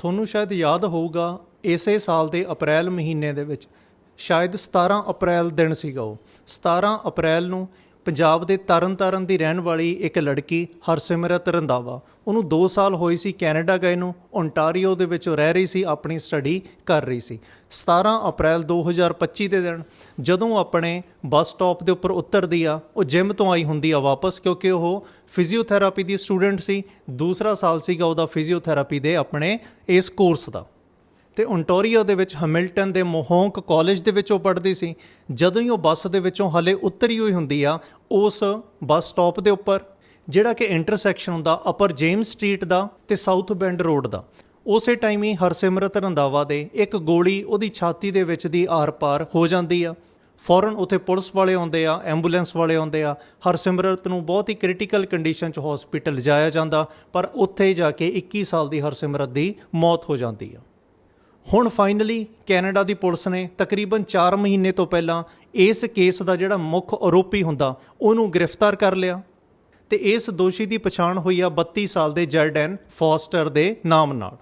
ਤੁਹਾਨੂੰ ਸ਼ਾਇਦ ਯਾਦ ਹੋਊਗਾ, ਇਸੇ ਸਾਲ ਦੇ ਅਪ੍ਰੈਲ ਮਹੀਨੇ ਦੇ ਵਿੱਚ, ਸ਼ਾਇਦ 17 ਅਪ੍ਰੈਲ ਦਿਨ ਸੀਗਾ ਉਹ। 17 ਅਪ੍ਰੈਲ ਨੂੰ ਪੰਜਾਬ ਦੇ ਤਰਨਤਾਰਨ ਦੀ ਰਹਿਣ ਵਾਲੀ ਇੱਕ ਲੜਕੀ ਹਰਸਿਮਰਤ ਰੰਧਾਵਾ। ਉਹਨੂੰ 2 ਸਾਲ ਹੋਏ ਸੀ ਕੈਨੇਡਾ ਗਏ ਨੂੰ ਓਨਟਾਰੀਓ ਦੇ ਵਿੱਚ ਉਹ ਰਹਿ ਰਹੀ ਸੀ, ਆਪਣੀ ਸਟੱਡੀ ਕਰ ਰਹੀ ਸੀ। 17 ਅਪ੍ਰੈਲ 2025 ਦੇ ਦਿਨ ਜਦੋਂ ਆਪਣੇ ਬੱਸ ਸਟਾਪ ਦੇ ਉੱਪਰ ਉਤਰਦੀ ਆ, ਉਹ ਜਿਮ ਤੋਂ ਆਈ ਹੁੰਦੀ ਆ ਵਾਪਸ ਕਿਉਂਕਿ ਉਹ ਫਿਜ਼ੀਓਥੈਰੇਪੀ ਦੀ ਸਟੂਡੈਂਟ ਸੀ। ਦੂਸਰਾ ਸਾਲ ਸੀਗਾ ਉਹਦਾ ਫਿਜ਼ੀਓਥੈਰੇਪੀ ਦੇ ਆਪਣੇ ਇਸ ਕੋਰਸ ਦਾ। ਤੇ ਓਨਟਾਰੀਓ ਦੇ ਵਿੱਚ ਹੈਮਿਲਟਨ ਦੇ ਮੋਹੋਂਕ ਕਾਲਜ ਦੇ ਵਿੱਚ ਉਹ ਪੜ੍ਹਦੀ ਸੀ। ਜਦੋਂ ਹੀ ਉਹ ਬੱਸ ਦੇ ਵਿੱਚੋਂ ਹਲੇ ਉਤਰੀ ਹੋਈ ਹੁੰਦੀ ਆ, ਉਸ ਬੱਸ ਸਟਾਪ ਦੇ ਉੱਪਰ, ਜਿਹੜਾ ਕਿ ਇੰਟਰਸੈਕਸ਼ਨ ਹੁੰਦਾ ਅਪਰ ਜੇਮਸ ਸਟਰੀਟ ਦਾ ਤੇ ਸਾਊਥ ਬੈਂਡ ਰੋਡ ਦਾ। ਉਸੇ ਟਾਈਮ ਹੀ ਹਰਸਿਮਰਤ ਰੰਧਾਵਾ ਦੇ ਇੱਕ ਗੋਲੀ ਉਹਦੀ ਛਾਤੀ ਦੇ ਵਿੱਚ ਦੀ ਆਰ-ਪਾਰ ਹੋ ਜਾਂਦੀ ਆ। ਫੌਰਨ ਉੱਥੇ ਪੁਲਿਸ ਵਾਲੇ ਆਉਂਦੇ ਆ, ਐਂਬੂਲੈਂਸ ਵਾਲੇ ਆਉਂਦੇ ਆ। ਹਰਸਿਮਰਤ ਨੂੰ ਬਹੁਤ ਹੀ ਕ੍ਰਿਟੀਕਲ ਕੰਡੀਸ਼ਨ 'ਚ ਹਸਪੀਟਲ ਲਿਜਾਇਆ ਜਾਂਦਾ, ਪਰ ਉੱਥੇ ਜਾ ਕੇ 21 ਸਾਲ ਦੀ ਹਰਸਿਮਰਤ ਦੀ ਮੌਤ ਹੋ ਜਾਂਦੀ ਆ। ਹੁਣ ਫਾਈਨਲੀ ਕੈਨੇਡਾ ਦੀ ਪੁਲਿਸ ਨੇ ਤਕਰੀਬਨ 4 ਮਹੀਨੇ ਤੋਂ ਪਹਿਲਾਂ ਇਸ ਕੇਸ ਦਾ ਜਿਹੜਾ ਮੁੱਖ ਆਰੋਪੀ ਹੁੰਦਾ, ਉਹਨੂੰ ਗ੍ਰਿਫਤਾਰ ਕਰ ਲਿਆ। ਤੇ ਇਸ ਦੋਸ਼ੀ ਦੀ ਪਛਾਣ ਹੋਈ ਆ 32 ਸਾਲ ਦੇ ਜਰਡਨ ਫੋਸਟਰ ਦੇ ਨਾਮ ਨਾਲ।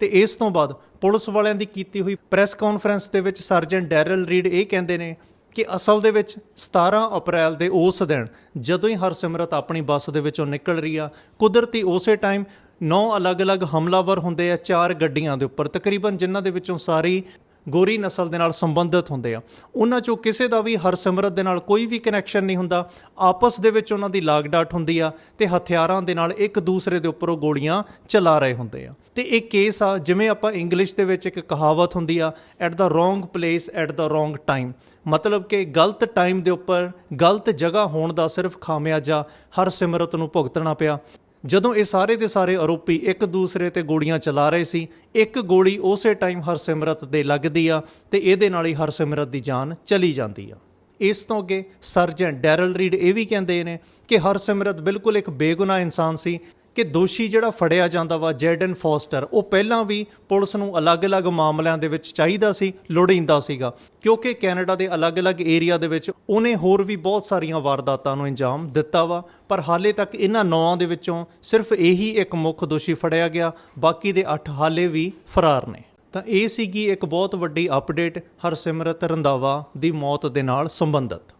ਤੇ ਇਸ ਤੋਂ ਬਾਅਦ ਪੁਲਿਸ ਵਾਲਿਆਂ ਦੀ ਕੀਤੀ ਹੋਈ ਪ੍ਰੈਸ ਕਾਨਫਰੰਸ ਦੇ ਵਿੱਚ ਸਰਜਨ ਡੈਰਲ ਰੀਡ ਇਹ ਕਹਿੰਦੇ ਨੇ ਕਿ ਅਸਲ ਦੇ ਵਿੱਚ 17 ਅਪ੍ਰੈਲ ਦੇ ਉਸ ਦਿਨ ਜਦੋਂ ਹੀ ਹਰਸਿਮਰਤ ਆਪਣੀ ਬੱਸ ਦੇ ਵਿੱਚੋਂ ਨਿਕਲ ਰਹੀ ਆ, ਕੁਦਰਤੀ ਉਸੇ ਟਾਈਮ ਨੌ ਅਲੱਗ-ਅਲੱਗ ਹਮਲਾਵਰ ਹੁੰਦੇ ਆ ਚਾਰ ਗੱਡੀਆਂ ਦੇ ਉੱਪਰ। ਤਕਰੀਬਨ ਜਿਨ੍ਹਾਂ ਦੇ ਵਿੱਚੋਂ ਸਾਰੀ ਗੋਰੀ ਨਸਲ ਦੇ ਨਾਲ ਸੰਬੰਧਿਤ ਹੁੰਦੇ ਆ। ਉਹਨਾਂ ਚੋਂ ਕਿਸੇ ਦਾ ਵੀ ਹਰਸਿਮਰਤ ਦੇ ਨਾਲ ਕੋਈ ਵੀ ਕਨੈਕਸ਼ਨ ਨਹੀਂ ਹੁੰਦਾ। ਆਪਸ ਦੇ ਵਿੱਚ ਉਹਨਾਂ ਦੀ ਲਾਗਡਾਟ ਹੁੰਦੀ ਆ ਤੇ ਹਥਿਆਰਾਂ ਦੇ ਨਾਲ ਇੱਕ ਦੂਸਰੇ ਦੇ ਉੱਪਰ ਉਹ ਗੋਲੀਆਂ ਚਲਾ ਰਹੇ ਹੁੰਦੇ ਆ। ਤੇ ਇਹ ਕੇਸ ਆ, ਜਿਵੇਂ ਆਪਾਂ ਇੰਗਲਿਸ਼ ਦੇ ਵਿੱਚ ਇੱਕ ਕਹਾਵਤ ਹੁੰਦੀ ਆ at the wrong place at the wrong time ਮਤਲਬ ਕਿ ਗਲਤ ਟਾਈਮ ਦੇ ਉੱਪਰ, ਗਲਤ ਜਗ੍ਹਾ ਹੋਣ ਦਾ ਸਿਰਫ ਖਾਮਿਆਜਾ ਹਰਸਿਮਰਤ ਨੂੰ ਭੁਗਤਣਾ ਪਿਆ। ਜਦੋਂ ਇਹ ਸਾਰੇ ਦੇ ਸਾਰੇ ਆਰੋਪੀ ਇੱਕ ਦੂਸਰੇ ਤੇ ਗੋਲੀਆਂ ਚਲਾ ਰਹੇ ਸੀ, ਇੱਕ ਗੋਲੀ ਉਸੇ ਟਾਈਮ ਹਰਸਿਮਰਤ ਦੇ ਲੱਗਦੀ ਆ ਤੇ ਇਹਦੇ ਨਾਲ ਹੀ ਹਰਸਿਮਰਤ ਦੀ ਜਾਨ ਚਲੀ ਜਾਂਦੀ ਆ। ਇਸ ਤੋਂ ਅੱਗੇ ਸਰਜਨ ਡੈਰਲ ਰੀਡ ਇਹ ਵੀ ਕਹਿੰਦੇ ਨੇ ਕਿ ਹਰਸਿਮਰਤ ਬਿਲਕੁਲ ਇੱਕ ਬੇਗੁਨਾਹ ਇਨਸਾਨ ਸੀ ਕਿ ਦੋਸ਼ੀ ਜਿਹੜਾ ਫੜਿਆ ਜਾਂਦਾ ਵਾ, ਜੈਡਨ ਫੋਸਟਰ, ਉਹ ਪਹਿਲਾਂ ਵੀ ਪੁਲਿਸ ਨੂੰ ਅਲੱਗ-ਅਲੱਗ ਮਾਮਲਿਆਂ ਦੇ ਵਿੱਚ ਚਾਹੀਦਾ ਸੀ, ਲੋੜੀਂਦਾ ਸੀਗਾ। ਕਿਉਂਕਿ ਕੈਨੇਡਾ ਦੇ ਅਲੱਗ-ਅਲੱਗ ਏਰੀਆ ਦੇ ਵਿੱਚ ਉਹਨੇ ਹੋਰ ਵੀ ਬਹੁਤ ਸਾਰੀਆਂ ਵਾਰਦਾਤਾਂ ਨੂੰ ਅੰਜਾਮ ਦਿੱਤਾ ਵਾ, ਪਰ ਹਾਲੇ ਤੱਕ ਇਹਨਾਂ ਨੌਆਂ ਦੇ ਵਿੱਚੋਂ ਸਿਰਫ ਇਹੀ ਇੱਕ ਮੁੱਖ ਦੋਸ਼ੀ ਫੜਿਆ ਗਿਆ, ਬਾਕੀ ਦੇ 8 ਹਾਲੇ ਵੀ ਫਰਾਰ ਨੇ। ਤਾਂ ਇਹ ਸੀਗੀ ਇੱਕ ਬਹੁਤ ਵੱਡੀ ਅਪਡੇਟ ਹਰਸਿਮਰਤ ਰੰਧਾਵਾ ਦੀ ਮੌਤ ਦੇ ਨਾਲ ਸੰਬੰਧਿਤ।